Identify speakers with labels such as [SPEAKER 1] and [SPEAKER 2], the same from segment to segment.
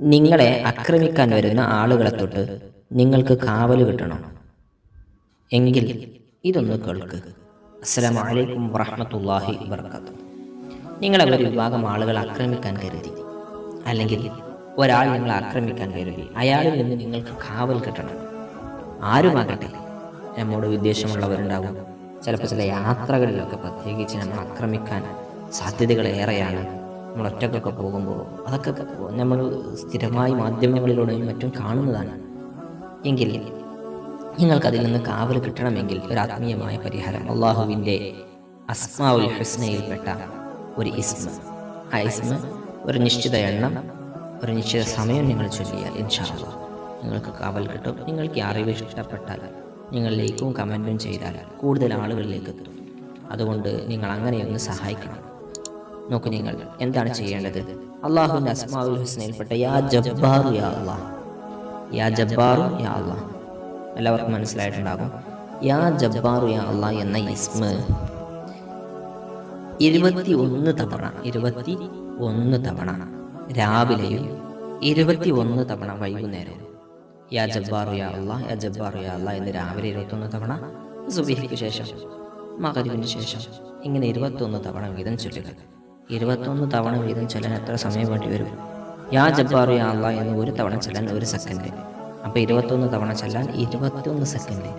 [SPEAKER 1] നിങ്ങളെ ആക്രമിക്കാൻ വരുന്ന ആളുകളെ തൊട്ട് നിങ്ങൾക്ക് കാവൽ കിട്ടണം. എങ്കിൽ ഇതൊന്ന് കേൾക്ക്. അസ്സലാമു അലൈക്കും വറഹ്മത്തുള്ളാഹി വബർക്കാത്തു നിങ്ങളെ ഒരു വിഭാഗം ആളുകൾ ആക്രമിക്കാൻ കരുതി. അല്ലെങ്കിൽ ഒരാൾ നിങ്ങളെ ആക്രമിക്കാൻ കരുതി. അയാളിൽ നിന്ന് നിങ്ങൾക്ക് കാവൽ കിട്ടണം. ആരുമാകട്ടെ നമ്മോട് വിദ്വേഷമുള്ളവരുണ്ടാകും ചിലപ്പോൾ ചില യാത്രകളിലൊക്കെ പ്രത്യേകിച്ച് നമ്മൾ ആക്രമിക്കാൻ സാധ്യതകൾ ഏറെയാണ്. നമ്മൾ ഒറ്റക്കൊക്കെ പോകുമ്പോൾ അതൊക്കെ നമ്മൾ സ്ഥിരമായി മാധ്യമങ്ങളിലൂടെയും മറ്റും കാണുന്നതാണ്. എങ്കിൽ നിങ്ങൾക്കതിൽ നിന്ന് കാവൽ കിട്ടണമെങ്കിൽ ഒരു ആത്മീയമായ പരിഹാരം അള്ളാഹുവിന്റെ അസ്മാവുൽ ഹുസ്നയിൽപ്പെട്ട ഒരു ഇസ്മ. ആ ഇസ്മ ഒരു നിശ്ചിത എണ്ണം ഒരു നിശ്ചിത സമയം നിങ്ങൾ ചൊല്ലിയാൽ ഇൻഷാള്ള നിങ്ങൾക്ക് കാവൽ കിട്ടും. നിങ്ങൾക്ക് അറിവ് ഇഷ്ടപ്പെട്ടാൽ നിങ്ങൾ ലൈക്കും കമന്റും ചെയ്താൽ കൂടുതൽ ആളുകളിലേക്ക് എത്തും. അതുകൊണ്ട് നിങ്ങൾ അങ്ങനെയൊന്ന് സഹായിക്കണം. നോക്കൂ നിങ്ങൾ എന്താണ് ചെയ്യേണ്ടത്? അള്ളാഹുവിന്റെ അസ്മാവുൽ ഹുസ്നയിൽപ്പെട്ട യാ ജബ്ബാറു യാ അള്ളാഹ്. യാ ജബ്ബാറു യാ അള്ളാഹ്. എല്ലാവർക്കും മനസ്സിലായിട്ടുണ്ടാകും. യാ ജബ്ബാറു യാ അള്ളാഹ് എന്ന ഇസ്മ. ഇരുപത്തി ഒന്ന് തവണ. ഇരുപത്തി ഒന്ന് തവണ. രാവിലെയും ഇരുപത്തി ഒന്ന് തവണ വൈകുന്നേരവും. യാ ജബ്ബാറു യാ അള്ളാഹ് യാ ജബ്ബാറു യാ അള്ളാഹ് എന്ന് രാവിലെ ഇരുപത്തൊന്ന് തവണ. സുബിഹിക്ക് ശേഷം മകരിവിന് ശേഷം ഇങ്ങനെ ഇരുപത്തൊന്ന് തവണ വീതം ചൊല്ലുക. ഇരുപത്തൊന്ന് തവണ വീതം ചൊല്ലാൻ എത്ര സമയം വേണ്ടി വരും? യാ ജബ്ബാറു യാ അള്ളാ എന്ന് ഒരു തവണ ചെല്ലാൻ ഒരു സെക്കൻഡ്. അപ്പോൾ ഇരുപത്തൊന്ന് തവണ ചെല്ലാൻ ഇരുപത്തൊന്ന് സെക്കൻഡ്.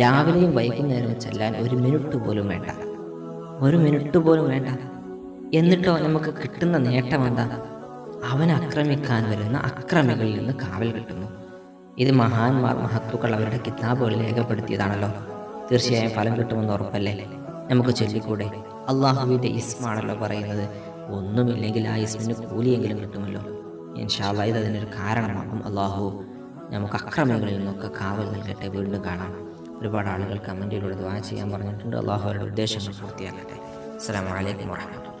[SPEAKER 1] രാവിലെയും വൈകുന്നേരവും ചെല്ലാൻ ഒരു മിനിറ്റ് പോലും വേണ്ട. ഒരു മിനിറ്റ് പോലും വേണ്ട. എന്നിട്ടോ നമുക്ക് കിട്ടുന്ന നേട്ടം എന്താ? അവൻ ആക്രമിക്കാൻ വരുന്ന അക്രമികളിൽ നിന്ന് കാവൽ കിട്ടുന്നു. ഇത് മഹാന്മാർ മഹത്തുക്കൾ അവരുടെ കിതാബുകളിൽ രേഖപ്പെടുത്തിയതാണല്ലോ. തീർച്ചയായും ഫലം കിട്ടുമെന്ന് ഉറപ്പല്ലേ? നമുക്ക് ചൊല്ലിക്കൂടെ? അള്ളാഹുവിന്റെ ഇസ്മാണല്ലോ പറയുന്നത്. ഒന്നുമില്ലെങ്കിൽ ആ ഇസ്മിന് കൂലിയെങ്കിലും കിട്ടുമല്ലോ. ഇൻഷാല്ല ഇത് അതിനൊരു കാരണമാകും അള്ളാഹു. നമുക്ക് അക്രമങ്ങളിൽ നിന്നൊക്കെ കാവൽ നൽകട്ടെ വീണ്ടും കാണാം. ഒരുപാട് ആളുകൾ കമന്റിലൂടെ ദ്വാ ചെയ്യാൻ പറഞ്ഞിട്ടുണ്ട്. അള്ളാഹു അവരുടെ ഉദ്ദേശങ്ങൾ പൂർത്തിയാക്കട്ടെ. അസ്സാം വലൈക്കും വാഹമത്തുള്ള